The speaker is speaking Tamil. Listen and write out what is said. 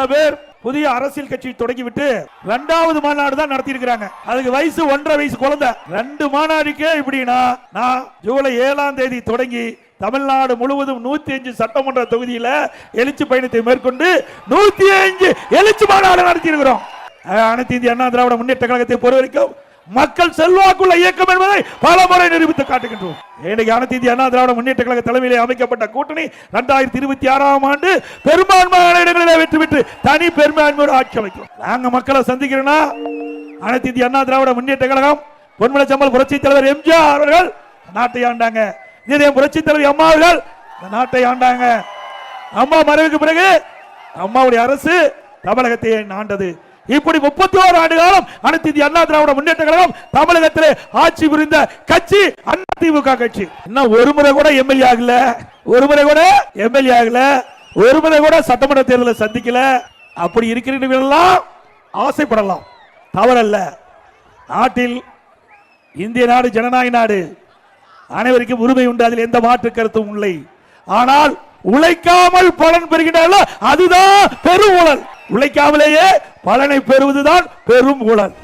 பல பேர் புதிய அரசியல் கட்சி தொடங்கிவிட்டு இரண்டாவது மாநாடு தான் நடத்தி இருக்கிறாங்க அதுக்கு வயசு ஒன்றரை வயசு குழந்தை. ரெண்டு மாநாடுக்கே இப்படின்னா நான் ஜூலை ஏழாம் தேதி தொடங்கி தமிழ்நாடு முழுவதும் நூத்தி அஞ்சு சட்டமன்ற தொகுதியில எழுச்சி பயணத்தை மேற்கொண்டு நூத்தி அஞ்சு எழுச்சி மாநாடு நடத்தி இருக்கிறோம் அனைத்து இந்திய அண்ணா திராவிட முன்னேற்ற கழகத்தை பொறுத்த வரைக்கும் மக்கள் செல்வாக்குள்ள இயக்கம் என்பதை பல முறை நிரூபித்து காட்டுகின்றோம். இன்னைக்கு அனைத்து இந்திய அண்ணா திராவிட முன்னேற்ற கழக தலைமையில் அமைக்கப்பட்ட கூட்டணி இரண்டாயிரத்தி இருபத்தி ஆறாம் ஆண்டு பெரும்பான்மையான இடங்களிலே வெற்றி பெற்று தனி பெரும்பான்மையோடு ஆட்சி அமைக்கும். நாங்க மக்களை சந்திக்கிறோம்னா அனைத்து இந்திய அண்ணா திராவிட முன்னேற்ற கழகம் பொன்மலை சம்பல் புரட்சி தலைவர் எம்ஜிஆர் அவர்கள் நாட்டை ஆண்டாங்க. இதே புரட்சி தலைவர் அம்மா அவர்கள் நாட்டை ஆண்டாங்க. அம்மா மறைவுக்கு பிறகு அம்மாவுடைய அரசு தமிழகத்தை ஆண்டது. இப்படி முப்பத்தி ஓரு ஆண்டு காலம் அனைத்து இந்திய அண்ணா திராவிட முன்னேற்ற கழகம் தமிழகத்திலே ஆட்சி புரிந்த கட்சி அண்ணா திமுக கட்சி. இன்னும் ஒரு முறை கூட எம்எல்ஏ ஆகல. ஒரு முறை கூட எம்எல்ஏ ஆகல. ஒரு முறை கூட சட்டமன்ற தேர்தலை சந்திக்கல. அப்படி இருக்கிறீர்களெல்லாம் ஆசைப்படலாம். தவறல்ல. நாட்டில் இந்திய நாடு ஜனநாயக நாடு அனைவருக்கும் உரிமை உண்டு. அதில் எந்த மாற்று கருத்தும் இல்லை. ஆனால் உழைக்காமல் பலன் பெறுகின்றார்களோ அதுதான் பெரும் ஊழல். உழைக்காமலேயே பலனை பெறுவதுதான் பெரும் ஊழல்.